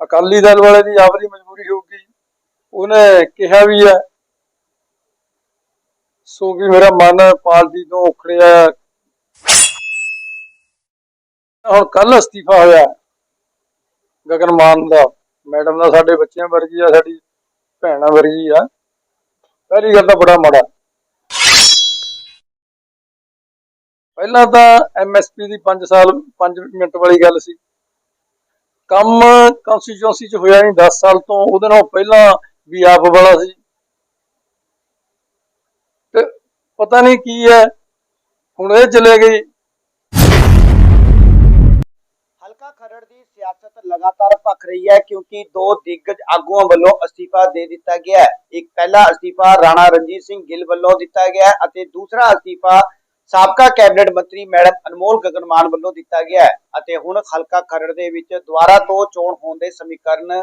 ਅਕਾਲੀ ਦਲ ਵਾਲੇ ਦੀ ਆਪਦੀ ਮਜਬੂਰੀ ਹੋਊਗੀ। ਉਹਨੇ ਕਿਹਾ ਵੀ ਹੈ, ਸੋ ਵੀ ਮੇਰਾ ਮਨ ਪਾਰਟੀ ਤੋਂ ਉਖੜਿਆ। ਹੁਣ ਕੱਲ ਅਸਤੀਫਾ ਹੋਇਆ ਗਗਨ ਮਾਨ ਦਾ। ਮੈਡਮ ਦਾ ਸਾਡੇ ਬੱਚਿਆਂ ਵਰਗੀ ਆ, ਸਾਡੀ ਭੈਣਾਂ ਵਰਗੀ ਆ। ਪਹਿਲੀ ਗੱਲ ਤਾਂ ਬੜਾ ਮਾੜਾ। ਪਹਿਲਾਂ ਤਾਂ ਐਮਐਸਪੀ ਦੀ 5 ਸਾਲ 5 ਮਿੰਟ ਵਾਲੀ ਗੱਲ ਸੀ। ਕੰਮ ਕਨਸਟੀਚੁਐਂਸੀ ਚ ਹੋਇਆ ਨਹੀਂ 10 ਸਾਲ ਤੋਂ, ਉਹਦੇ ਨਾਲ ਪਹਿਲਾਂ ਵੀ ਆਪ ਵਾਲਾ ਸੀ। ਤੇ ਪਤਾ ਨਹੀਂ ਕੀ ਹੈ, ਹੁਣ ਇਹ ਚਲੇ ਗਈ ਹਲਕਾ ਖਰੜ ਦੀ ਸਿਆਸਤ ਲਗਾਤਾਰ ਭਖ ਰਹੀ ਹੈ, ਕਿਉਂਕਿ ਦੋ ਦਿੱਗਜ ਆਗੂਆਂ ਵੱਲੋਂ ਅਸਤੀਫਾ ਦੇ ਦਿੱਤਾ ਗਿਆ ਹੈ। ਇੱਕ ਪਹਿਲਾ ਅਸਤੀਫਾ ਰਾਣਾ ਰਣਜੀਤ ਸਿੰਘ ਗਿੱਲ ਵੱਲੋਂ ਦਿੱਤਾ ਗਿਆ ਅਤੇ ਦੂਸਰਾ ਅਸਤੀਫਾ ਸਾਬਕਾ ਕੈਬਨਿਟ ਮੰਤਰੀ ਮੈਡਮ ਅਨਮੋਲ ਗਗਨਮਾਨ ਵੱਲੋਂ ਦਿੱਤਾ ਗਿਆ ਹੈ ਅਤੇ ਹੁਣ ਹਲਕਾ ਖਰੜ ਦੇ ਵਿੱਚ ਦੁਬਾਰਾ ਤੋਂ ਚੋਣ ਹੋਣ ਦੇ ਸਮੀਕਰਨ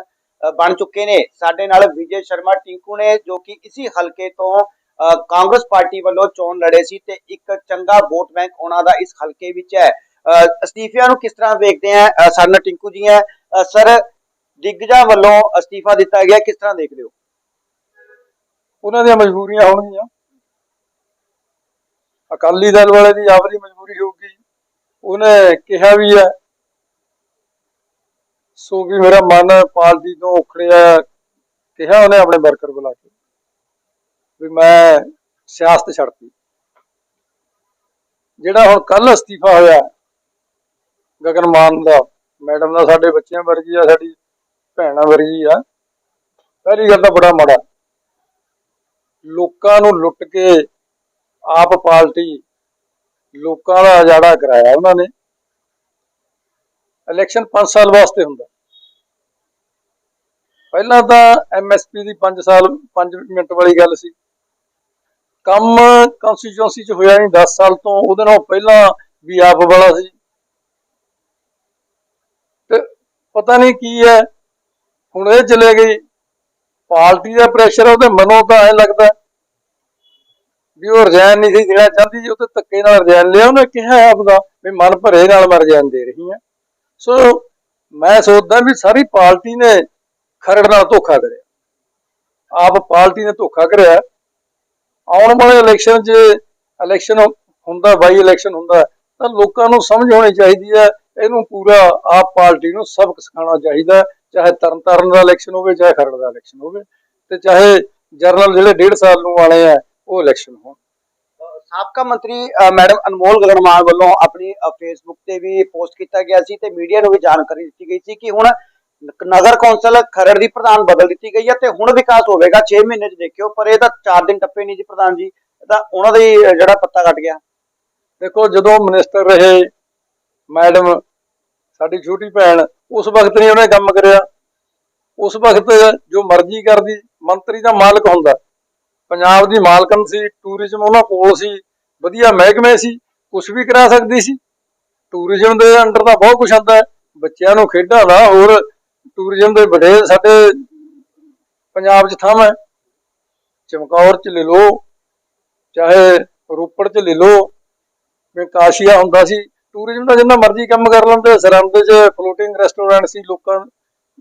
ਬਣ ਚੁੱਕੇ ਨੇ। ਸਾਡੇ ਨਾਲ ਵਿਜੇ ਸ਼ਰਮਾ ਟਿੰਕੂ ਨੇ ਜੋ ਕਿ ਇਸੇ ਹਲਕੇ ਤੋਂ ਕਾਂਗਰਸ ਪਾਰਟੀ ਵੱਲੋਂ ਚੋਣ ਲੜੇ ਸੀ ਤੇ ਇੱਕ ਚੰਗਾ ਵੋਟ ਬੈਂਕ ਉਹਨਾਂ ਦਾ ਇਸ ਹਲਕੇ ਵਿੱਚ ਹੈ। ਅਸਤੀਫਿਆਂ ਨੂੰ ਕਿਸ ਤਰ੍ਹਾਂ ਵੇਖਦੇ ਆ ਅ, ਟਿੰਕੂ ਜੀ ਹੈ। ਸਰ ਦਿੱਗਜਾਂ ਵੱਲੋਂ ਅਸਤੀਫਾ ਦਿੱਤਾ ਗਿਆ ਕਿਸ ਤਰ੍ਹਾਂ ਦੇਖਦੇ ਹੋ? ਉਹਨਾਂ ਦੀਆਂ ਮਜਬੂਰੀਆਂ ਹੋਣਗੀਆਂ। ਅਕਾਲੀ ਦਲ ਵਾਲੇ ਦੀ ਆਪਦੀ ਮਜਬੂਰੀ ਹੋਊਗੀ। ਉਹਨੇ ਕਿਹਾ ਵੀ ਹੈ, ਸੋ ਵੀ ਮੇਰਾ ਮਨ ਪਾਰਟੀ ਤੋਂ ਉਖੜਿਆ ਕਿਹਾ ਉਹਨੇ ਆਪਣੇ ਵਰਕਰ ਬੁਲਾ ਕੇ ਵੀ ਮੈਂ ਸਿਆਸਤ ਛੱਡਤੀ। ਜਿਹੜਾ ਹੁਣ ਕੱਲ ਅਸਤੀਫਾ ਹੋਇਆ, ਗਗਨ ਮਾਨ ਦਾ, ਮੈਡਮ ਦਾ ਸਾਡੇ ਬੱਚਿਆਂ ਵਰਗੀ ਆ, ਸਾਡੀ ਭੈਣਾਂ ਵਰਗੀ ਆ, ਪਹਿਲੀ ਗੱਲ ਤਾਂ ਬੜਾ ਮਾੜਾ। ਲੋਕਾਂ ਨੂੰ ਲੁੱਟ ਕੇ ਆਪ ਪਾਰਟੀ ਲੋਕਾਂ ਦਾ ਅਜਾੜਾ ਕਰਾਇਆ ਉਹਨਾਂ ਨੇ। ਇਲੈਕਸ਼ਨ 5 ਸਾਲ ਵਾਸਤੇ ਹੁੰਦਾ। ਪਹਿਲਾਂ ਤਾਂ ਐਮਐਸਪੀ ਦੀ 5 ਸਾਲ 5 ਮਿੰਟ ਵਾਲੀ ਗੱਲ ਸੀ। ਕੰਮ ਕਨਸਟੀਚੁਐਂਸੀ ਚ ਹੋਇਆ ਨਹੀਂ 10 ਸਾਲ ਤੋਂ ਉਹਦੇ ਨਾਲ ਪਹਿਲਾਂ ਵੀ ਆਪ ਵਾਲਾ ਸੀ। ਤੇ ਪਤਾ ਨਹੀਂ ਕੀ ਹੈ, ਹੁਣ ਇਹ ਚਲੇ ਗਈ ਪਾਰਟੀ ਦਾ ਪ੍ਰੈਸ਼ਰ ਉਹਦੇ ਮਨੋਂ ਤਾਂ ਐ ਲੱਗਦਾ। ਵੀ ਉਹ ਰਜਾਨ ਨਹੀਂ ਸੀ ਦੇਣਾ ਚਾਹੁੰਦੀ ਜੀ ਉਹ ਤੇ ਧੱਕੇ ਨਾਲ ਰਜਾਨ ਲਿਆ ਉਹਨੇ ਕਿਹਾ ਆਪਦਾ ਵੀ ਮਨ ਭਰੇ ਨਾਲ ਮੈਂ ਰਜਾਨ ਦੇ ਰਹੀ ਹਾਂ। ਸੋ ਮੈਂ ਸੋਚਦਾ ਵੀ ਸਾਰੀ ਪਾਰਟੀ ਨੇ ਖਰੜ ਨਾਲ ਧੋਖਾ ਕਰਿਆ। ਆਪ ਪਾਰਟੀ ਨੇ ਧੋਖਾ ਕਰਿਆ। ਆਉਣ ਵਾਲੇ ਇਲੈਕਸ਼ਨ 'ਚ ਇਲੈਕਸ਼ਨ ਹੁੰਦਾ ਬਾਈ ਇਲੈਕਸ਼ਨ ਹੁੰਦਾ ਤਾਂ ਲੋਕਾਂ ਨੂੰ ਸਮਝ ਹੋਣੀ ਚਾਹੀਦੀ ਹੈ ਇਹਨੂੰ ਪੂਰਾ ਆਪ ਪਾਰਟੀ ਨੂੰ ਸਬਕ ਸਿਖਾਉਣਾ ਚਾਹੀਦਾ ਹੈ, ਚਾਹੇ ਤਰਨਤਾਰਨ ਦਾ ਇਲੈਕਸ਼ਨ ਹੋਵੇ ਚਾਹੇ ਖਰੜ ਦਾ ਇਲੈਕਸ਼ਨ ਹੋਵੇ ਤੇ ਚਾਹੇ ਜਰਨਲ ਜਿਹੜੇ ਡੇਢ ਸਾਲ ਨੂੰ ਵਾਲੇ ਆ ਉਹ ਇਲੈਕਸ਼ਨ ਹੋਣ। ਸਾਬਕਾ ਮੰਤਰੀ ਮੈਡਮ ਅਨਮੋਲ ਗਗਨਮਾਨ ਵੱਲੋਂ ਆਪਣੀ ਫੇਸਬੁੱਕ ਤੇ ਵੀ ਪੋਸਟ ਕੀਤਾ ਗਿਆ ਸੀ ਤੇ ਮੀਡੀਆ ਨੂੰ ਵੀ ਜਾਣਕਾਰੀ ਦਿੱਤੀ ਗਈ ਸੀ ਕਿ ਹੁਣ ਨਗਰ ਕੌਂਸਲ ਖਰੜ ਦੀ ਪ੍ਰਧਾਨ ਬਦਲ ਦਿੱਤੀ ਗਈ ਹੈ ਤੇ ਹੁਣ ਵਿਕਾਸ ਹੋਵੇਗਾ। 6 ਮਹੀਨੇ ਚ ਦੇਖਿਓ, ਪਰ ਇਹ ਤਾਂ 4 ਦਿਨ ਟੱਪੇ ਨਹੀਂ ਜੀ ਪ੍ਰਧਾਨ ਜੀ। ਤਾਂ ਉਹਨਾਂ ਦਾ ਹੀ ਜਿਹੜਾ ਪੱਤਾ ਕੱਟ ਗਿਆ। ਦੇਖੋ, ਜਦੋਂ ਮਿਨਿਸਟਰ ਰਹੇ ਮੈਡਮ ਸਾਡੀ ਛੋਟੀ ਭੈਣ, ਉਸ ਵਕਤ ਨਹੀਂ ਉਹਨੇ ਕੰਮ ਕਰਿਆ। ਉਸ ਵਕਤ ਜੋ ਮਰਜ਼ੀ ਕਰਦੀ, ਮੰਤਰੀ ਦਾ ਮਾਲਕ ਹੁੰਦਾ। ਪੰਜਾਬ ਦੀ ਮਾਲਕਨ ਸੀ ਟੂਰਿਜ਼ਮ ਉਹਨਾਂ ਕੋਲ ਸੀ, ਵਧੀਆ ਮਹਿਕਮੇ ਸੀ ਕੁਝ ਵੀ ਕਰਾ ਸਕਦੀ ਸੀ। ਟੂਰਿਜ਼ਮ ਦੇ ਅੰਡਰ ਤਾਂ ਬਹੁਤ ਕੁਝ ਆਉਂਦਾ ਹੈ, ਬੱਚਿਆਂ ਨੂੰ ਖੇਡਾਂ ਦਾ ਹੋਰ ਟੂਰਿਜ਼ਮ ਦੇ ਬੜੇ ਸਾਡੇ ਪੰਜਾਬ 'ਚ ਥਾਂ ਹੈ। ਚਮਕੌਰ 'ਚ ਲੈ ਲਓ, ਚਾਹੇ ਰੋਪੜ 'ਚ ਲੈ ਲਓ ਵੀ ਕਾਸ਼ੀਆ ਹੁੰਦਾ ਸੀ ਟੂਰਿਜ਼ਮ ਦਾ ਜਿੰਨਾ ਮਰਜ਼ੀ ਕੰਮ ਕਰ ਲੈਂਦੇ, ਸਰਹੰਦ 'ਚ ਫਲੋਟਿੰਗ ਰੈਸਟੋਰੈਂਟ ਸੀ, ਲੋਕਾਂ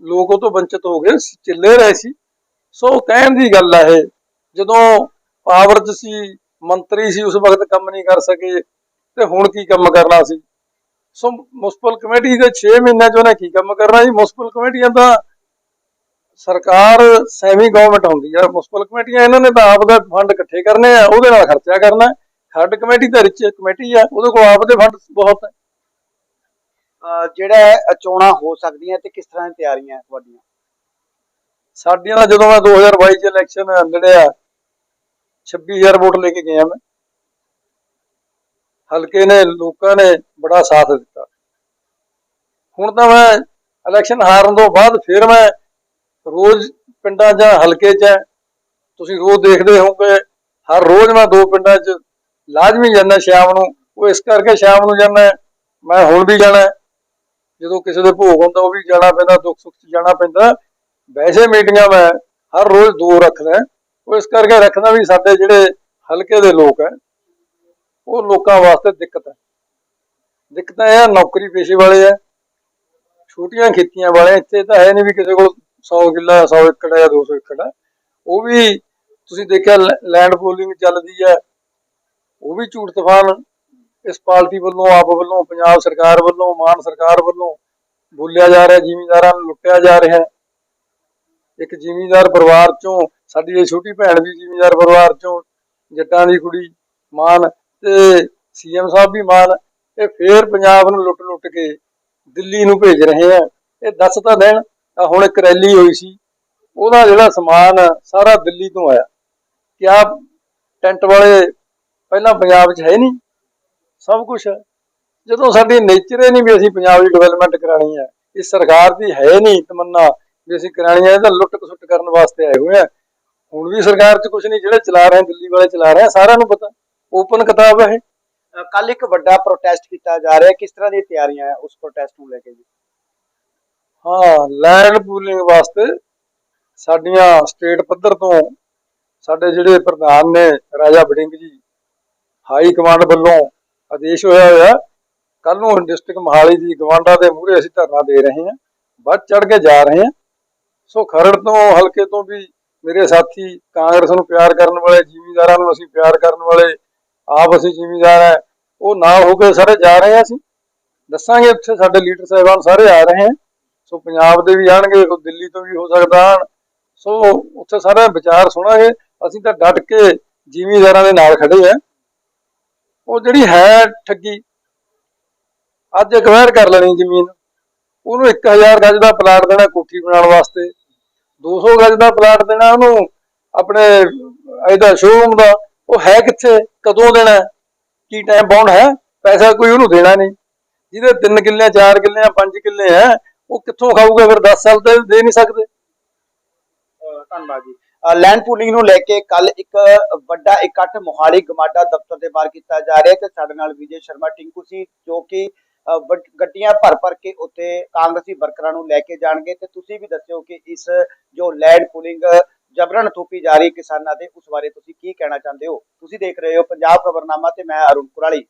ਲੋਕ ਉਹ ਤੋਂ ਵੰਚਿਤ ਹੋ ਗਏ, ਚੱਲੇ ਰਹੇ ਸੀ। ਸੋ ਕਹਿਣ ਦੀ ਗੱਲ ਆ ਇਹ ਜਦੋਂ ਪਾਵਰ 'ਚ ਸੀ ਮੰਤਰੀ ਸੀ ਉਸ ਵਕਤ ਕੰਮ ਨਹੀਂ ਕਰ ਸਕੇ ਤੇ ਹੁਣ ਕੀ ਕੰਮ ਕਰਨਾ ਸੀ? ਸੋ ਮੁਸਪਲ ਕਮੇਟੀ ਦੇ 6 ਮਹੀਨਿਆਂ 'ਚ ਉਹਨੇ ਕੀ ਕੰਮ ਕਰਨਾ ਜੀ? ਮੁਸਪਲ ਕਮੇਟੀਆਂ ਤਾਂ ਸਰਕਾਰ ਸੈਮੀ ਗਵਰਨਮੈਂਟ ਹੁੰਦੀ ਆ। ਮੁਸਪਲ ਕਮੇਟੀਆਂ ਇਹਨਾਂ ਨੇ ਤਾਂ ਆਪ ਦਾ ਫੰਡ ਇਕੱਠੇ ਕਰਨੇ ਆ ਉਹਦੇ ਨਾਲ ਖਰਚਾ ਕਰਨਾ। ਖੱਡ ਕਮੇਟੀ ਤਾਂ ਰਿਚ ਕਮੇਟੀ ਆ ਉਹਦੇ ਕੋਲ ਆਪ ਦੇ ਫੰਡ ਬਹੁਤ ਹੈ ਜਿਹੜਾ ਚੋਣਾਂ ਹੋ ਸਕਦੀਆਂ ਤੇ ਕਿਸ ਤਰ੍ਹਾਂ ਦੀਆਂ ਤਿਆਰੀਆਂ ਤੁਹਾਡੀਆਂ? ਸਾਡੀਆਂ ਦਾ ਜਦੋਂ ਮੈਂ 2022 ਚ ਇਲੈਕਸ਼ਨ ਲੜਿਆ 26000 ਵੋਟ ਲੈ ਕੇ ਗਿਆ ਮੈਂ। ਹਲਕੇ ਨੇ, ਲੋਕਾਂ ਨੇ ਬੜਾ ਸਾਥ ਦਿੱਤਾ। ਹੁਣ ਤਾਂ ਮੈਂ ਇਲੈਕਸ਼ਨ ਹਾਰਨ ਤੋਂ ਬਾਅਦ ਫਿਰ ਮੈਂ ਰੋਜ਼ ਪਿੰਡਾਂ 'ਚ ਹਲਕੇ 'ਚ ਤੁਸੀਂ ਰੋਜ਼ ਦੇਖਦੇ ਹੋਵੋਗੇ, ਹਰ ਰੋਜ਼ ਮੈਂ ਦੋ ਪਿੰਡਾਂ 'ਚ ਲਾਜ਼ਮੀ ਜਾਂਦਾ ਸ਼ਾਮ ਨੂੰ। ਉਹ ਇਸ ਕਰਕੇ ਸ਼ਾਮ ਨੂੰ ਜਾਂਦਾ ਮੈਂ ਹੁਣ ਵੀ ਜਾਣਾ ਜਦੋਂ ਕਿਸੇ ਦੇ ਭੋਗ ਹੁੰਦਾ, ਉਹ ਵੀ ਜਾਣਾ ਪੈਂਦਾ, ਦੁੱਖ ਸੁੱਖ 'ਚ ਜਾਣਾ ਪੈਂਦਾ। ਵੈਸੇ ਮੀਟਿੰਗਾਂ ਮੈਂ ਹਰ ਰੋਜ਼ ਦੋ ਰੱਖਦਾ ਉਹ ਇਸ ਕਰਕੇ ਰੱਖਦਾ ਵੀ ਸਾਡੇ ਜਿਹੜੇ ਹਲਕੇ ਦੇ ਲੋਕ ਹੈ, ਉਹ ਲੋਕਾਂ ਵਾਸਤੇ ਦਿੱਕਤ ਹੈ। ਦਿੱਕਤਾਂ ਇਹ ਨੌਕਰੀ ਪੇਸ਼ੇ ਵਾਲੇ ਆ ਛੋਟੀਆਂ ਖੇਤੀਆਂ ਵਾਲੇ ਇੱਥੇ ਤਾਂ ਹੈ ਨਹੀਂ ਵੀ ਕਿਸੇ ਕੋਲ 100 ਕਿੱਲਾ 100 ਏਕੜ ਜਾਂ 200 ਏਕੜ ਹੈ। ਉਹ ਵੀ ਤੁਸੀਂ ਦੇਖਿਆ ਲੈਂਡ ਪੂਲਿੰਗ ਚੱਲਦੀ ਹੈ, ਉਹ ਵੀ ਝੂਠ ਤਫਾਨ ਇਸ ਪਾਰਟੀ ਵੱਲੋਂ, ਆਪ ਵੱਲੋਂ, ਪੰਜਾਬ ਸਰਕਾਰ ਵੱਲੋਂ, ਮਾਨ ਸਰਕਾਰ ਵੱਲੋਂ ਬੋਲਿਆ ਜਾ ਰਿਹਾ, ਜ਼ਿਮੀਂਦਾਰਾਂ ਨੂੰ ਲੁੱਟਿਆ ਜਾ ਰਿਹਾ ਇੱਕ ਜ਼ਿਮੀਂਦਾਰ ਪਰਿਵਾਰ ਚੋਂ, ਸਾਡੀ ਇਹ ਛੋਟੀ ਭੈਣ ਵੀ ਜ਼ਿਮੀਂਦਾਰ ਪਰਿਵਾਰ ਚੋਂ ਜੱਟਾਂ ਦੀ ਕੁੜੀ ਮਾਨ ਤੇ ਸੀਐਮ ਸਾਹਿਬ ਵੀ ਮਾਨ, ਇਹ ਫੇਰ ਪੰਜਾਬ ਨੂੰ ਲੁੱਟ-ਲੁੱਟ ਕੇ ਦਿੱਲੀ ਨੂੰ ਭੇਜ ਰਹੇ ਆ। ਇਹ ਦੱਸ ਤਾਂ ਦੇਣ ਹੁਣ ਇੱਕ ਰੈਲੀ ਹੋਈ ਸੀ, ਉਹਦਾ ਜਿਹੜਾ ਸਮਾਨ ਸਾਰਾ ਦਿੱਲੀ ਤੋਂ ਆਇਆ। ਕਿਆ ਟੈਂਟ ਵਾਲੇ ਪਹਿਲਾਂ ਪੰਜਾਬ 'ਚ ਹੈ ਨਹੀਂ? ਸਭ ਕੁਝ ਜਦੋਂ ਸਾਡੀ ਨੇਚਰ ਹੀ ਨਹੀਂ ਵੀ ਅਸੀਂ ਪੰਜਾਬ ਦੀ ਡਿਵੈਲਪਮੈਂਟ ਕਰਾਣੀ ਹੈ ਇਸ ਸਰਕਾਰ ਦੀ ਹੈ ਨਹੀਂ, ਤਮੰਨਾ। ਵੀ ਅਸੀਂ ਕਰਾਣੀ ਇਹ ਤਾਂ ਲੁੱਟ ਖਸੁੱਟ ਕਰਨ ਵਾਸਤੇ ਆਏ ਹੋਏ ਆ। ਹੁਣ ਵੀ ਸਰਕਾਰ 'ਚ ਕੁਝ ਨਹੀਂ ਜਿਹੜੇ ਚਲਾ ਰਹੇ ਦਿੱਲੀ ਵਾਲੇ ਚਲਾ ਰਹੇ ਆ ਸਾਰਿਆਂ ਨੂੰ ਪਤਾ। ਓਪਨ ਕਿਤਾਬ ਹੈ ਇਹ। ਕੱਲ ਇੱਕ ਵੱਡਾ ਪ੍ਰੋਟੈਸਟ ਕੀਤਾ ਜਾ ਰਿਹਾ। ਕਿਸ ਤਰ੍ਹਾਂ ਦੀਆਂ ਤਿਆਰੀਆਂ ਹੈ ਉਸ ਪ੍ਰੋਟੈਸਟ ਨੂੰ ਲੈ ਕੇ ਜੀ? ਹਾਂ ਲੈਂਡ ਪੂਲਿੰਗ ਵਾਸਤੇ ਸਾਡੀਆਂ ਸਟੇਟ ਪੱਧਰ ਤੋਂ ਸਾਡੇ ਜਿਹੜੇ ਪ੍ਰਧਾਨ ਨੇ ਰਾਜਾ ਬੜਿੰਗ ਜੀ ਹਾਈ ਕਮਾਂਡ ਵੱਲੋਂ ਆਦੇਸ਼ ਹੋਇਆ ਹੋਇਆ। ਕੱਲ ਨੂੰ ਡਿਸਟ੍ਰਿਕਟ ਮੋਹਾਲੀ ਦੀ ਗਵਾਂਡਾ ਦੇ ਮੂਹਰੇ ਅਸੀਂ ਧਰਨਾ ਦੇ ਰਹੇ ਹਾਂ। ਵੱਧ ਚੜ ਕੇ ਜਾ ਰਹੇ ਹਾਂ। ਸੋ ਖਰੜ ਤੋਂ ਹਲਕੇ ਤੋਂ ਵੀ ਮੇਰੇ ਸਾਥੀ ਕਾਂਗਰਸ ਨੂੰ ਪਿਆਰ ਕਰਨ ਵਾਲੇ, ਜ਼ਿਮੀਂਦਾਰਾਂ ਨੂੰ ਅਸੀਂ ਪਿਆਰ ਕਰਨ ਵਾਲੇ, ਆਪ ਅਸੀਂ ਜ਼ਿਮੀਂਦਾਰ ਹੈ। ਉਹ ਨਾਲ ਹੋ ਕੇ ਸਾਰੇ ਜਾ ਰਹੇ ਹਾਂ ਅਸੀਂ। ਦੱਸਾਂਗੇ ਉੱਥੇ ਸਾਡੇ ਲੀਡਰ ਸਾਹਿਬਾਨ ਸਾਰੇ ਆ ਰਹੇ ਹਨ ਸੋ ਪੰਜਾਬ ਦੇ ਵੀ ਆਣਗੇ ਕੋਈ ਦਿੱਲੀ ਤੋਂ ਵੀ ਹੋ ਸਕਦਾ ਆਣ। ਸੋ ਉੱਥੇ ਸਾਰਾ ਵਿਚਾਰ ਸੁਣਾਂਗੇ। ਅਸੀਂ ਤਾਂ ਡਟ ਕੇ ਜ਼ਿਮੀਂਦਾਰਾਂ ਦੇ ਨਾਲ ਖੜੇ ਆ ਉਹ ਜਿਹੜੀ ਹੈ ਠੱਗੀ, ਅੱਜ ਅਕਵਾਇਰ ਕਰ ਲੈਣੀ ਜ਼ਮੀਨ। ਉਹਨੂੰ 1000 ਗਜ ਦਾ ਪਲਾਟ ਦੇਣਾ ਕੋਠੀ ਬਣਾਉਣ ਵਾਸਤੇ। 200 ਗਜ ਦਾ ਪਲਾਟ ਦੇਣਾ ਉਹਨੂੰ, ਆਪਣੇ ਇਹਦਾ ਸ਼ੋਰੂਮ ਦਾ, ਉਹ ਹੈ ਕਿੱਥੇ, ਕਦੋਂ ਦੇਣਾ, ਕੀ ਟਾਈਮ ਬਾਉਂਡ ਹੈ, ਪੈਸਾ ਕੋਈ ਉਹਨੂੰ ਦੇਣਾ ਨਹੀਂ। ਜਿਹਦੇ 3 ਕਿੱਲੇ 4 ਕਿੱਲੇ 5 ਕਿੱਲੇ ਹੈ, ਉਹ ਕਿੱਥੋਂ ਖਾਊਗਾ, ਫਿਰ 10 ਸਾਲ ਤੇ ਦੇ ਨਹੀਂ ਸਕਦੇ। ਅਹ ਧੰਨਵਾਦ ਜੀ। ਲੈਂਡ ਪੂਲਿੰਗ ਨੂੰ ਲੈ ਕੇ ਕੱਲ ਇੱਕ ਵੱਡਾ ਇਕੱਠ ਮੋਹਾਲੀ ਗਮਾਡਾ ਦਫ਼ਤਰ ਦੇ ਬਾਹਰ ਕੀਤਾ ਜਾ ਰਿਹਾ ਤੇ ਸਾਡੇ ਨਾਲ ਵਿਜੇ ਸ਼ਰਮਾ ਟਿੰਕੂ ਸੀ, ਜੋ ਕਿ ਗੱਡੀਆਂ ਭਰ ਭਰ ਕੇ ਉੱਥੇ ਕਾਂਗਰਸੀ ਵਰਕਰਾਂ ਨੂੰ ਲੈ ਕੇ ਜਾਣਗੇ ਤੇ ਤੁਸੀਂ ਵੀ ਦੱਸਿਓ ਕਿ ਇਸ ਜੋ ਲੈਂਡ ਪੂਲਿੰਗ ਜਬਰਨ ਥੋਪੀ ਜਾ ਰਹੀ ਕਿਸਾਨਾਂ ਦੇ ਉਸ ਬਾਰੇ ਤੁਸੀਂ ਕੀ ਕਹਿਣਾ ਚਾਹੁੰਦੇ ਹੋ? ਤੁਸੀਂ ਦੇਖ ਰਹੇ ਹੋ ਪੰਜਾਬ ਖਬਰਨਾਮਾ ਤੇ ਮੈਂ ਅਰੁਣ ਕੁਰਾਲੀ।